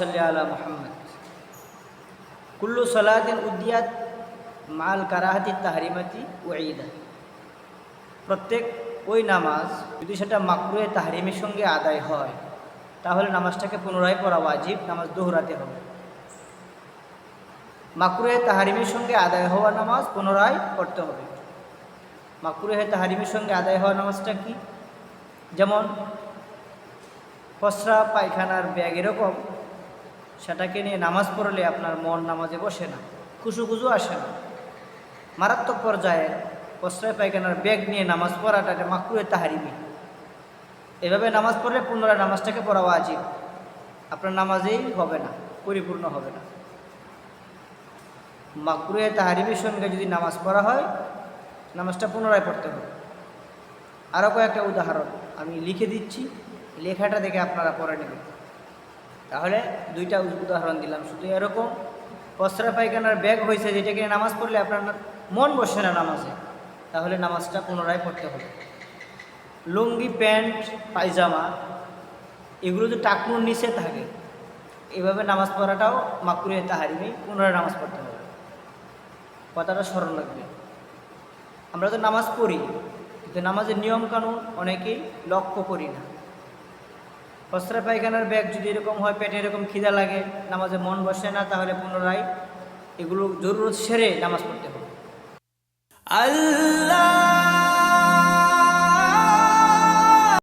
সাল্লি আলা মুহাম্মদ। কুল্লু সালাতিন উদ্দিয়াত মাল কারাহাতি তাহারিমাতি ওয়াইদা প্রত্যেক ওই নামাজ যদি সেটা মাকরুয়ে তাহারিমের সঙ্গে আদায় হয়, তাহলে নামাজটাকে পুনরায় পড়া ওয়াজিব, নামাজ দোহরাতে হবে। মাকরুয়ে তাহারিমের সঙ্গে আদায় হওয়া নামাজ পুনরায় পড়তে হবে। মাকরুহে তাহারিমের সঙ্গে আদায় হওয়া নামাজটা কি? যেমন পসরা পায়খানার ব্যাগ এরকম সেটাকে নিয়ে নামাজ পড়লে আপনার মন নামাজে বসে না, খুশু খুশু আসে না। মারাত্মক পর্যায়ে পসরায় পায়খানার ব্যাগ নিয়ে নামাজ পড়াটা এটা মাকরুহে তাহারিমি। এভাবে নামাজ পড়লে পুনরায় নামাজটাকে পড়া আজীব আপনার নামাজেই হবে না, পরিপূর্ণ হবে না। মাকরুহে তাহারিমের সঙ্গে যদি নামাজ পড়া হয়, নামাজটা পুনরায় পড়তে হবে। আরও কয়েকটা উদাহরণ আমি লিখে দিচ্ছি, লেখাটা দেখে আপনারা পড়ে নেবেন। তাহলে দুইটা উদাহরণ দিলাম। শুধু এরকম পসরা পায়খানার ব্যাগ হয়েছে যেটা যেটাকে নামাজ পড়লে আপনার মন বসে না নামাজে, তাহলে নামাজটা পুনরায় পড়তে হবে। লুঙ্গি, প্যান্ট, পায়জামা, এগুলো তো টাকনুর নিচে থাকে। এভাবে নামাজ পড়াটাও মাকরুয়ে তাহারিমেই পুনরায় নামাজ পড়তে হবে। কথাটা স্মরণ রাখবে আমরা তো নামাজ পড়ি, কিন্তু নামাজের নিয়মকানুন অনেকেই লক্ষ্য করি না। বস্ত্রা পায়খানার ব্যাগ যদি এরকম হয়, পেটে এরকম খিদা লাগে, নামাজে মন বসে না, তাহলে পুনরায় এগুলো জরুরত সেরে নামাজ পড়তে হবে। আল্লাহ